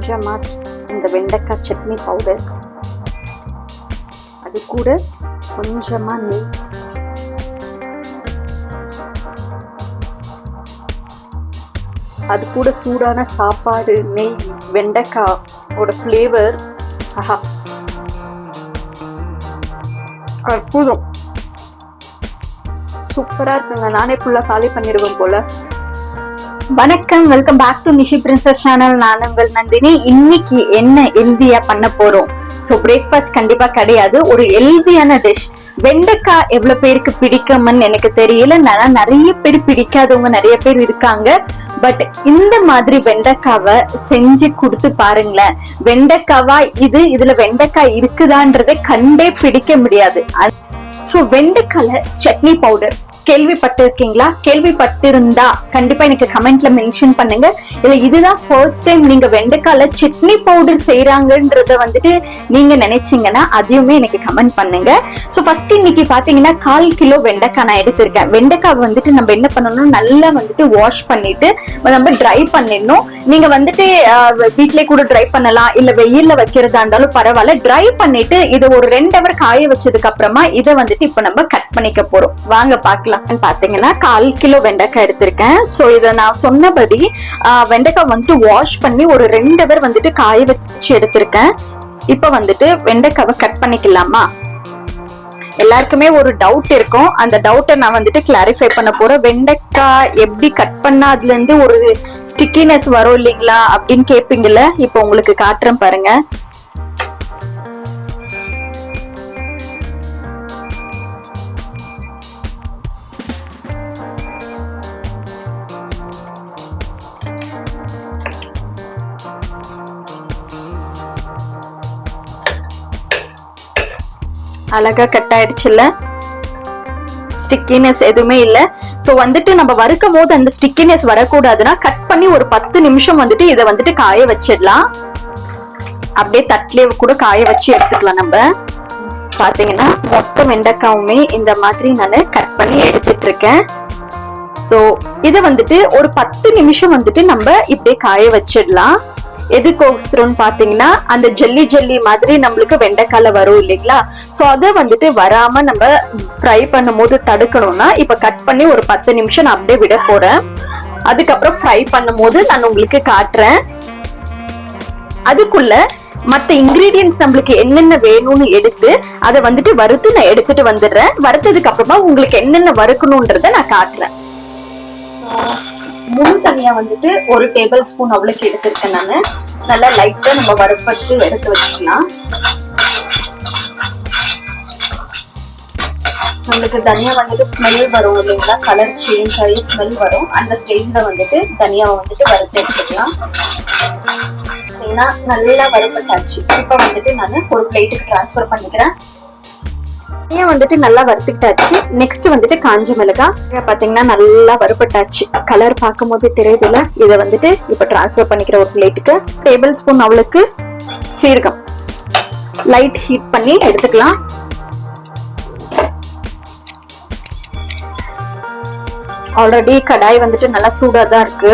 அது இந்த வெண்டைக்காய் சட்னி பவுடர் அது கூட கொஞ்சமா நெய். அது கூட சூடான சாப்பாடு நெய் வெண்டைக்காயோட ஓட ஃப்ளேவர் ஆஹா. அற்புதம். சூப்பரா இருக்குங்க. நானே ஃபுல்லா காலி பண்ணிடுவேன் போல. வணக்கம் welcome back to Nishi princess channel நான் உங்கள் நந்தினி. இன்னைக்கு என்ன ஹெல்தியா பண்ண போறோம்? ஸோ பிரேக்ஃபாஸ்ட் கண்டிப்பா கிடையாது. ஒரு ஹெல்தியான டிஷ் வெண்டைக்காய் எவ்வளவு பேருக்கு பிடிக்கும்னு எனக்கு தெரியல. நான் நிறைய பேர் பிடிக்காதவங்க நிறைய பேர் இருக்காங்க. பட் இந்த மாதிரி வெண்டைக்காவை செஞ்சு கொடுத்து பாருங்களேன். வெண்டைக்காவா இது? இதுல வெண்டைக்காய் இருக்குதான்றதை கண்டே பிடிக்க முடியாது. ஸோ வெண்டைக்கால சட்னி பவுடர் கேள்விப்பட்டிருக்கீங்களா? கேள்விப்பட்டிருந்தா கண்டிப்பா எனக்கு கமெண்ட்ல மென்ஷன் பண்ணுங்க. இல்ல இதுதான் ஃபர்ஸ்ட் டைம் நீங்க வெண்டைக்கால சிட்னி பவுடர் செய்யறாங்கன்றத வந்துட்டு நீங்க நினைச்சீங்கன்னா அதையுமே எனக்கு கமெண்ட் பண்ணுங்க. ஸோ ஃபர்ஸ்ட் இன்னைக்கு பாத்தீங்கன்னா கால் கிலோ வெண்டைக்காய் நான் எடுத்திருக்கேன். வெண்டைக்காய் வந்துட்டு நம்ம என்ன பண்ணணும் நல்லா வந்துட்டு வாஷ் பண்ணிட்டு நம்ம ட்ரை பண்ணிடணும். நீங்க வந்துட்டு வீட்லயே கூட ட்ரை பண்ணலாம். இல்ல வெயில்ல வைக்கிறதா இருந்தாலும் பரவாயில்ல. ட்ரை பண்ணிட்டு இதை ஒரு ரெண்டு ஹவர் காய வச்சதுக்கு அப்புறமா இதை வந்துட்டு இப்ப நம்ம கட் பண்ணிக்க போறோம். வாங்க பாக்கலாம். எடுத்துக்கலாம்னு பாத்தீங்கன்னா கால் கிலோ வெண்டைக்காய் எடுத்திருக்கேன். ஸோ இதை நான் சொன்னபடி வெண்டைக்காய் வந்துட்டு வாஷ் பண்ணி ஒரு ரெண்டு ஹவர் வந்துட்டு காய வச்சு எடுத்திருக்கேன். இப்போ வந்துட்டு வெண்டைக்காவை கட் பண்ணிக்கலாமா? எல்லாருக்குமே ஒரு டவுட் இருக்கும். அந்த டவுட்டை நான் வந்துட்டு கிளாரிஃபை பண்ண போறேன். வெண்டைக்காய் எப்படி கட் பண்ணா அதுல இருந்து ஒரு ஸ்டிக்கினஸ் வரும் இல்லைங்களா? அப்படின்னு கேப்பீங்கல்ல? இப்போ உங்களுக்கு காட்டுறேன் பாருங்க. அழகா கட் ஆயிடுச்சுல்ல? ஸ்டிக்கினஸ் எதுவுமே இல்ல. சோ வந்துட்டு நம்ம வறுக்கும் போது அந்த ஸ்டிக்கினஸ் வரக்கூடாதுன்னா கட் பண்ணி ஒரு பத்து நிமிஷம் வந்துட்டு இதை வந்துட்டு காய வச்சிடலாம். அப்படியே தட்டிலே கூட காய வச்சு எடுத்துக்கலாம் நம்ம. பாத்தீங்கன்னா மொத்த வெண்டைக்காவுமே இந்த மாதிரி நான் கட் பண்ணி எடுத்துட்டு இருக்கேன். சோ இதை வந்துட்டு ஒரு பத்து நிமிஷம் வந்துட்டு நம்ம இப்படியே காய வச்சிடலாம். எதுக்கோசரம்னு பாத்தீங்கன்னா அந்த ஜெல்லி ஜெல்லி மாதிரி நம்மளுக்கு வெண்டைக்கால வரும் இல்லைங்களா? சோ அதை வந்துட்டு வராம நம்ம ஃப்ரை பண்ணும் போது தடுக்கணும்னா இப்ப கட் பண்ணி ஒரு பத்து நிமிஷம் நான் அப்படியே விட போறேன். அதுக்கப்புறம் ஃப்ரை பண்ணும் போது நான் உங்களுக்கு காட்டுறேன். அதுக்குள்ள மற்ற இன்கிரீடியன்ஸ் நம்மளுக்கு என்னென்ன வேணும்னு எடுத்து அதை வந்துட்டு வறுத்து நான் எடுத்துட்டு வந்துடுறேன். வறுத்ததுக்கு அப்புறமா உங்களுக்கு என்னென்ன வறுக்கணும்ன்றத நான் காட்டுறேன். முழு தனியா வந்துட்டு ஒரு டேபிள் ஸ்பூன் அவ்வளோக்கு எடுத்திருக்கேன் நான். நல்லா லைட்டா நம்ம வறுப்பட்டு எடுத்து வச்சுக்கலாம். நம்மளுக்கு தனியா வந்துட்டு ஸ்மெல் வரும் இல்லைங்களா? கலர் சேஞ்ச் ஆகி ஸ்மெல் வரும். அந்த ஸ்டேஜ்ல வந்துட்டு தனியாவை வந்துட்டு வறுத்து எடுத்துக்கலாம். ஏன்னா நல்லா வறுப்பட்டாச்சு. இப்போ வந்துட்டு நான் ஒரு பிளேட்டுக்கு ட்ரான்ஸ்ஃபர் பண்ணிக்கிறேன். இதையும் வந்துட்டு நல்லா வறுத்துக்கிட்டாச்சு. நெக்ஸ்ட் வந்துட்டு காஞ்ச மிளகாய் பாத்தீங்கன்னா நல்லா வறுப்பட்டாச்சு கலர் பார்க்கும் போது தெரியுதுல இதை வந்துட்டு இப்போ ட்ரான்ஸ்ஃபர் பண்ணிக்கிற ஒரு பிளேட்டுக்கு டேபிள் ஸ்பூன் அவளுக்கு சீரகம். லைட் ஹீட் பண்ணி எடுத்துக்கலாம். ஆல்ரெடி கடாய் வந்துட்டு நல்லா சூடாக தான் இருக்கு.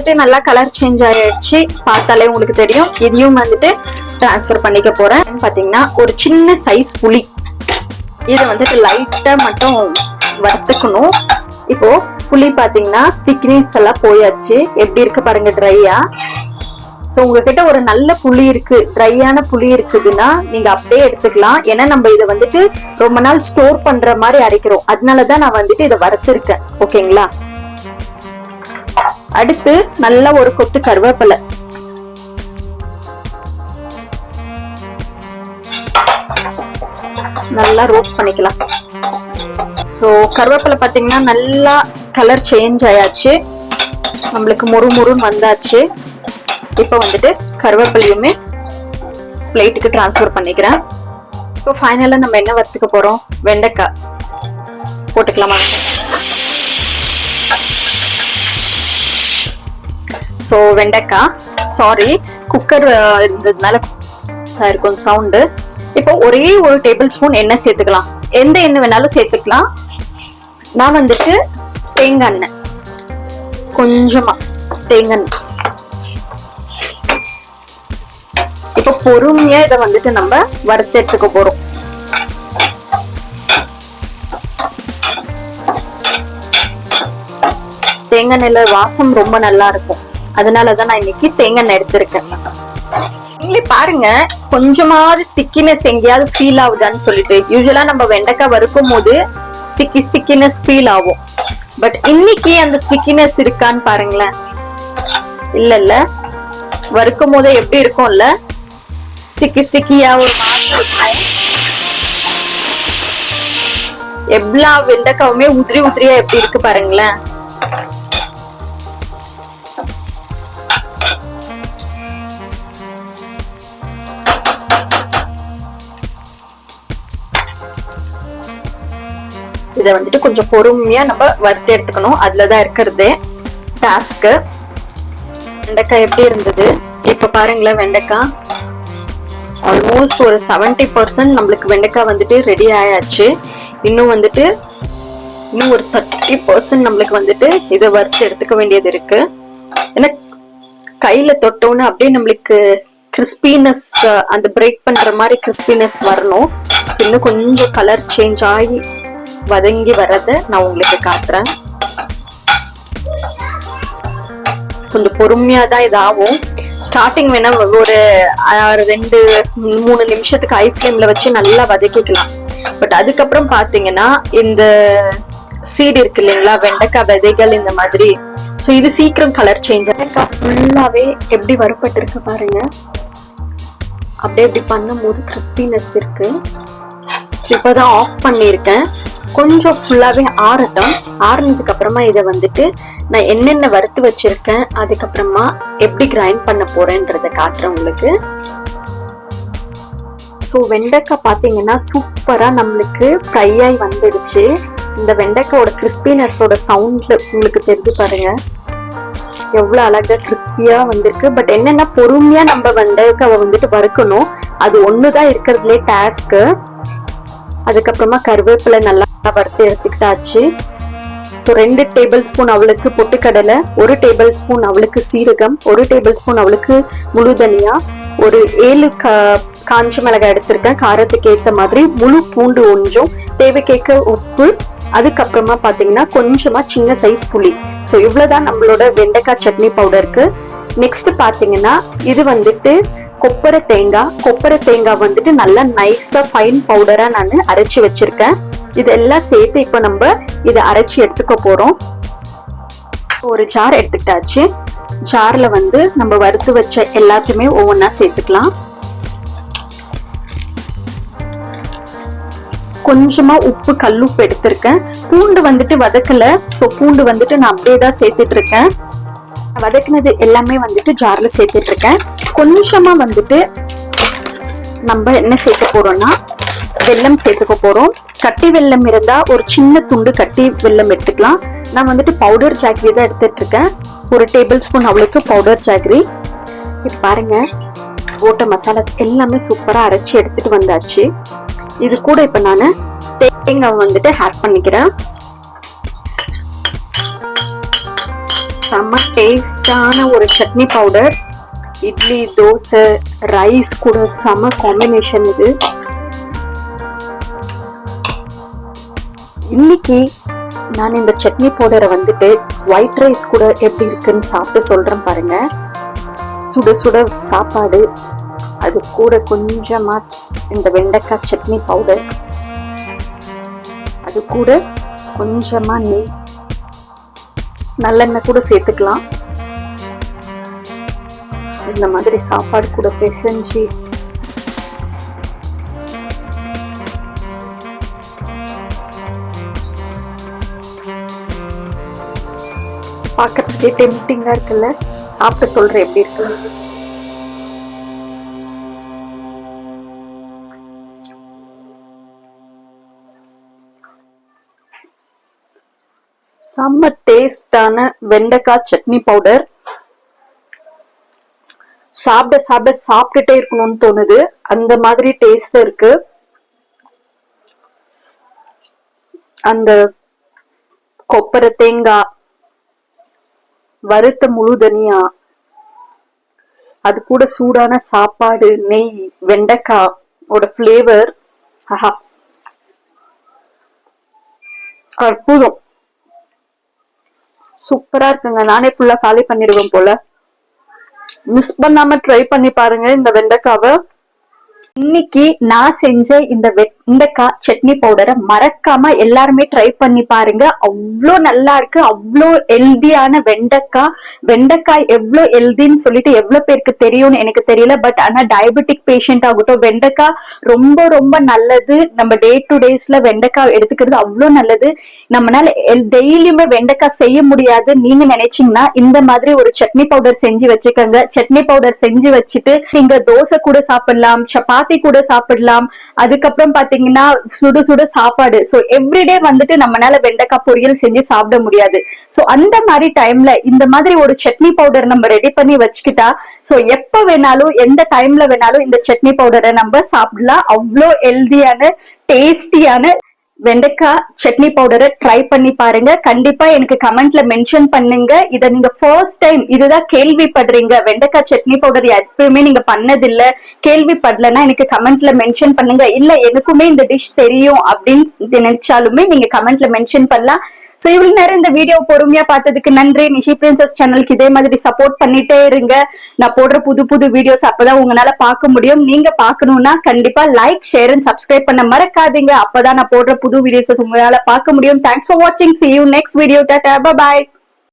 வந்துட்டு நல்லா கலர் சேஞ்ச் ஆயிடுச்சு. பார்த்தாலே உங்களுக்கு தெரியும். இதையும் வந்துட்டு ட்ரான்ஸ்ஃபர் பண்ணிக்க போறேன். பாத்தீங்கன்னா ஒரு சின்ன சைஸ் புளி இதை வந்துட்டு லைட்டா மட்டும் வறுத்துக்கணும். இப்போ புளி பாத்தீங்கன்னா ஸ்டிக்னஸ் எல்லாம் போயாச்சு. எப்படி இருக்கு பாருங்க ட்ரையா ஸோ உங்ககிட்ட ஒரு நல்ல புளி இருக்கு. ட்ரையான புளி இருக்குதுன்னா நீங்க அப்படியே எடுத்துக்கலாம். ஏன்னா நம்ம இதை வந்துட்டு ரொம்ப நாள் ஸ்டோர் பண்ற மாதிரி அரைக்கிறோம். அதனாலதான் நான் வந்துட்டு இதை வறுத்துருக்கேன். ஓகேங்களா அடுத்து நல்ல ஒரு கொத்து கருவேப்பிலை. நல்லா ரோஸ்ட் பண்ணிக்கலாம். ஸோ கருவேப்பிலை பார்த்தீங்கன்னா நல்லா கலர் சேஞ்ச் ஆயாச்சு. நம்மளுக்கு முறு முறுன்னு வந்தாச்சு. இப்போ வந்துட்டு கருவேப்பிலையுமே பிளேட்டுக்கு ட்ரான்ஸ்ஃபர் பண்ணிக்கிறேன். இப்போ ஃபைனலாக நம்ம என்ன வறுத்துக்க போகிறோம் வெண்டைக்காய். போட்டுக்கலாமா? ஸோ வெண்டைக்காய் சாரி குக்கர் இருந்ததுனால இருக்கும் சவுண்டு இப்போ ஒரே ஒரு டேபிள் ஸ்பூன் எண்ணெய் சேர்த்துக்கலாம். எந்த எண்ணெய் வேணாலும் சேர்த்துக்கலாம். நான் வந்துட்டு தேங்காய் எண்ணெய். கொஞ்சமா தேங்காய் இப்போ பொறுமையா இதை வந்துட்டு நம்ம வறுத்து எடுத்துக்க போறோம். தேங்காய் எண்ணெயில வாசம் ரொம்ப நல்லா இருக்கும். அதனாலதான் நான் இன்னைக்கு தேங்காய் எடுத்திருக்கேன். நீங்களே பாருங்க கொஞ்சமாவது ஸ்டிக்கினஸ் எங்கேயாவது ஃபீல் ஆகுதான்னு சொல்லிட்டு. யூஸ்வலா நம்ம வெண்டைக்காய் வறுக்கும் போது ஸ்டிக்கி ஸ்டிக்கினஸ் ஃபீல் ஆகும். பட் இன்னைக்கு அந்த ஸ்டிக்கினஸ் இருக்கான்னு பாருங்களேன். இல்ல இல்ல. வறுக்கும் போதே எப்படி இருக்கும்ல? ஸ்டிக்கி ஸ்டிக்கியா ஒரு எவ்வளவு வெண்டைக்காவுமே உதிரி உதிரியா எப்படி இருக்கு பாருங்களேன். இதை வந்துட்டு கொஞ்சம் பொறுமையா நம்ம வறுத்து எடுத்துக்கணும். அதுலதான் இருக்கிறது. டாஸ்க்கு வெண்டைக்காய் எப்படி இருந்தது? இப்ப பாருங்களேன் வெண்டைக்காய். ஆல்மோஸ்ட் ஒரு செவன்டி பர்சன்ட் நம்மளுக்கு வெண்டைக்காய் வந்துட்டு ரெடி ஆயாச்சு. இன்னும் வந்துட்டு இன்னும் ஒரு தேர்ட்டி பர்சன்ட் நம்மளுக்கு வந்துட்டு இதை வறுத்து எடுத்துக்க வேண்டியது இருக்கு. ஏன்னா கையில தொட்டோன்னு அப்படியே நம்மளுக்கு கிறிஸ்பினஸ் அந்த பிரேக் பண்ற மாதிரி கிறிஸ்பினஸ் வரணும். ஸோ இன்னும் கொஞ்சம் கலர் சேஞ்ச் ஆகி வதங்கி வர்றதை நான் உங்களுக்கு காட்டுறேன். கொஞ்சம் பொறுமையா தான் இதாகும். ஸ்டார்டிங் வேணா ஒரு ரெண்டு மூணு நிமிஷத்துக்கு ஹை ஃப்ளேம்ல வச்சு நல்லா வதக்கிக்கலாம். பட் அதுக்கப்புறம் பாத்தீங்கன்னா இந்த சீடு இருக்கு இல்லைங்களா வெண்டைக்காய் விதைகள் இந்த மாதிரி. ஸோ இது சீக்கிரம் கலர் சேஞ்ச் வெண்டைக்காய் ஃபுல்லாவே எப்படி வறுப்பட்டு பாருங்க. அப்படியே இப்படி பண்ணும்போது கிறிஸ்பினஸ் இருக்கு. இப்போதான் ஆஃப் பண்ணியிருக்கேன். கொஞ்சம் ஃபுல்லாகவே ஆறட்டும். ஆறுனதுக்கு அப்புறமா இதை வந்துட்டு நான் என்னென்ன வறுத்து வச்சிருக்கேன் அதுக்கப்புறமா எப்படி கிரைண்ட் பண்ண போறேன்றத காட்டுறேன் உங்களுக்கு. ஸோ வெண்டைக்காய் பார்த்தீங்கன்னா சூப்பராக நம்மளுக்கு ஃப்ரை ஆகி வந்துடுச்சு. இந்த வெண்டைக்காயோட கிறிஸ்பினஸோட சவுண்டில் உங்களுக்கு தெரிஞ்சு பாருங்க. எவ்வளோ அழகாக கிறிஸ்பியாக வந்திருக்கு. பட் என்னென்னா பொறுமையாக நம்ம வெண்டைக்காவை வந்துட்டு வறுக்கணும். அது ஒண்ணுதான் இருக்கிறதுலே டாஸ்க்கு அதுக்கப்புறமா கருவேப்பிலை நல்லா வறுத்து எடுத்துக்கிட்டாச்சு. ஸோ ரெண்டு டேபிள் ஸ்பூன் அவளுக்கு பொட்டுக்கடலை ஒரு டேபிள் ஸ்பூன் அவளுக்கு சீரகம் ஒரு டேபிள் ஸ்பூன் அவளுக்கு முழு தனியா ஒரு ஏழு கா காஞ்ச மிளகாய் எடுத்திருக்கேன். காரத்துக்கு ஏற்ற மாதிரி முழு பூண்டு ஒன்றும் தேவைக்கேற்க உப்பு அதுக்கப்புறமா பார்த்தீங்கன்னா கொஞ்சமாக சின்ன சைஸ் புளி. ஸோ இவ்வளோதான் நம்மளோட வெண்டைக்காய் சட்னி பவுடருக்கு நெக்ஸ்ட் பார்த்தீங்கன்னா இது வந்துட்டு கொப்பரை தேங்காய் கொப்பரை தேங்காய் வந்துட்டு நல்லா நைஸா ஃபைன் பவுடரா நான் அரைச்சி வச்சிருக்கேன். இதெல்லாம் சேர்த்து இப்போ நம்ம இதை அரைச்சி எடுத்துக்க போறோம். ஒரு ஜார் எடுத்துக்கிட்டாச்சு. ஜார்ல வந்து நம்ம வறுத்து வச்ச எல்லாத்தையுமே ஒவ்வொன்றா சேர்த்துக்கலாம். கொஞ்சமா உப்பு கல்லுப்பு எடுத்திருக்கேன். பூண்டு வந்துட்டு வதக்கல. ஸோ பூண்டு வந்துட்டு நான் அப்படியே தான் சேர்த்துட்டு இருக்கேன். வதக்குனது எல்லாமே வந்துட்டு ஜார்ல சேர்த்துட்டு இருக்கேன் கொஞ்சமா வந்துட்டு நம்ம என்ன சேர்க்க போறோம்னா வெல்லம் சேர்த்துக்க போறோம். கட்டி வெல்லம் இருந்தா ஒரு சின்ன துண்டு கட்டி வெல்லம் எடுத்துக்கலாம். நான் வந்துட்டு பவுடர் ஜாக்ரி தான் எடுத்துட்டு இருக்கேன் ஒரு டேபிள் ஸ்பூன் அவளுக்கு பவுடர் ஜாக்ரி இது பாருங்க போட்ட மசாலாஸ் எல்லாமே சூப்பரா அரைச்சி எடுத்துட்டு வந்தாச்சு. இது கூட இப்ப நான் தேங்காய் வந்துட்டு ஆட் பண்ணிக்கிறேன். செம்ம டேஸ்டான ஒரு சட்னி பவுடர் இட்லி தோசை ரைஸ் கூட செம்ம காம்பினேஷன் இது. இன்னைக்கு நான் இந்த சட்னி பவுடரை வந்துட்டு ஒயிட் ரைஸ் கூட எப்படி இருக்குன்னு சாப்பிட்டு சொல்கிறேன் பாருங்க. சுட சுட சாப்பாடு. அது கூட கொஞ்சமாக இந்த வெண்டைக்காய் சட்னி பவுடர் அது கூட கொஞ்சமாக நெய். நல்லெண்ணெய் கூட சேர்த்துக்கலாம். இந்த மாதிரி சாப்பாடு கூட பிசைஞ்சு. பார்க்கறதுக்கே டெம்டிங்காக இருக்குல்ல? சாப்பிட்டு சொல்கிறேன் எப்படி இருக்கு செம்ம டேஸ்டான வெண்டைக்காய் சட்னி பவுடர். சாப்பிட சாப்பிட சாப்பிட்டுட்டே இருக்கணும்னு தோணுது. அந்த மாதிரி டேஸ்ட் இருக்கு. அந்த கொப்பரை தேங்காய் வறுத்த முழு தனியா அது கூட சூடான சாப்பாடு நெய் வெண்டைக்காய் ஓட ஃப்ளேவர் ஆஹா. அற்புதம். சூப்பரா இருக்குங்க. நானே ஃபுல்லா காலி பண்ணிடுவேன் போல. மிஸ் பண்ணாம ட்ரை பண்ணி பாருங்க இந்த வெண்டைக்காவை. இன்னைக்கு நான் செஞ்ச இந்த வெண்டைக்காய் சட்னி பவுடரை மறக்காம எல்லாருமே ட்ரை பண்ணி பாருங்க. அவ்வளோ நல்லா இருக்கு. அவ்வளோ ஹெல்தியான வெண்டைக்காய் வெண்டைக்காய் எவ்வளோ ஹெல்தின்னு சொல்லிட்டு எவ்வளோ பேருக்கு தெரியும்னு எனக்கு தெரியல. பட் ஆனா டயபெட்டிக் பேஷண்ட் ஆகட்டும் வெண்டைக்காய் ரொம்ப ரொம்ப நல்லது. நம்ம டே டு டேஸ்ல வெண்டைக்காய் எடுத்துக்கிறது அவ்வளோ நல்லது. நம்மளால டெய்லியுமே வெண்டைக்காய் செய்ய முடியாது. நீங்க நினைச்சீங்கன்னா இந்த மாதிரி ஒரு சட்னி பவுடர் செஞ்சு வச்சுக்கோங்க. சட்னி பவுடர் செஞ்சு வச்சுட்டு நீங்க தோசை கூட சாப்பிடலாம் சப்பாத்தி கூட சாப்பிடலாம். அதுக்கப்புறம் பாத்தீங்கன்னா சுடு சுடு சாப்பாடு. சோ எவ்ரிடே வந்துட்டு நம்மளால வெண்டைக்காய் பொரியல் செஞ்சு சாப்பிட முடியாது. சோ அந்த மாதிரி டைம்ல இந்த மாதிரி ஒரு சட்னி பவுடர் நம்ம ரெடி பண்ணி வச்சுக்கிட்டா சோ எப்ப வேணாலும் எந்த டைம்ல வேணாலும் இந்த சட்னி பவுடரை நம்ம சாப்பிடலாம். அவ்வளோ ஹெல்தியான டேஸ்டியான வெண்டைக்காய் சட்னி பவுடரை ட்ரை பண்ணி பாருங்க. கண்டிப்பா எனக்கு கமெண்ட்ல மென்ஷன் பண்ணுங்க. இதை நீங்க ஃபர்ஸ்ட் டைம் இதுதான் கேள்விப்படுறீங்க. வெண்டைக்காய் சட்னி பவுடர் எப்பயுமே நீங்க பண்ணதில்ல. கேள்விப்படலன்னா எனக்கு கமெண்ட்ல மென்ஷன் பண்ணுங்க. இல்ல எனக்குமே இந்த டிஷ் தெரியும் அப்படின்னு நினைச்சாலுமே நீங்க கமெண்ட்ல மென்ஷன் பண்ணலாம். சோ இவ்வளவு நேரம் இந்த வீடியோ பொறுமையா பார்த்ததுக்கு நன்றி. நிஷி பிரின்சஸ் சேனலுக்கு இதே மாதிரி சப்போர்ட் பண்ணிட்டே இருங்க. நான் போடுற புது புது வீடியோஸ் அப்பதான் உங்களால பார்க்க முடியும். நீங்க பாக்கணும்னா கண்டிப்பா லைக் ஷேர் அண்ட் சப்ஸ்கிரைப் பண்ண மறக்காதீங்க. அப்பதான் நான் போடுற புது வீடியோஸ் உங்களால பார்க்க முடியும். தேங்க்ஸ் ஃபார் வாட்சிங் see you next video tata bye